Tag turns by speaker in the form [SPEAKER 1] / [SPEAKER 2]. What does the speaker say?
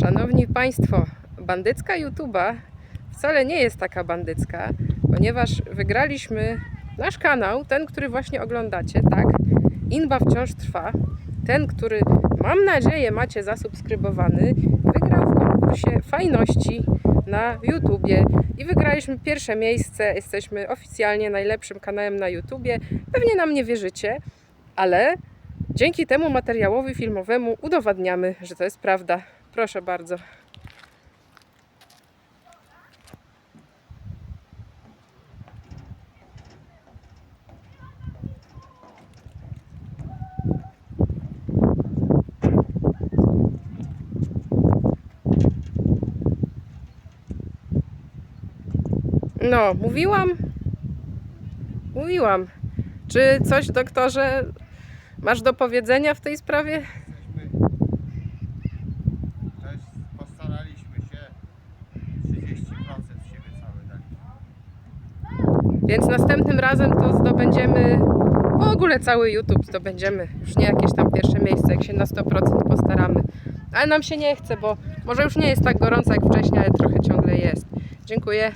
[SPEAKER 1] Szanowni Państwo, bandycka YouTube'a wcale nie jest taka bandycka, ponieważ wygraliśmy nasz kanał, ten, który właśnie oglądacie, tak? Inba wciąż trwa. Ten, który mam nadzieję macie zasubskrybowany, wygrał w konkursie fajności na YouTubie i wygraliśmy pierwsze miejsce. Jesteśmy oficjalnie najlepszym kanałem na YouTubie. Pewnie nam nie wierzycie, ale dzięki temu materiałowi filmowemu udowadniamy, że to jest prawda. Proszę bardzo. No, mówiłam. Mówiłam. Czy coś, doktorze, masz do powiedzenia w tej sprawie? Więc następnym razem to zdobędziemy w ogóle cały YouTube zdobędziemy. Już nie jakieś tam pierwsze miejsce, jak się na 100% postaramy. Ale nam się nie chce, bo może już nie jest tak gorąco jak wcześniej, ale trochę ciągle jest. Dziękuję.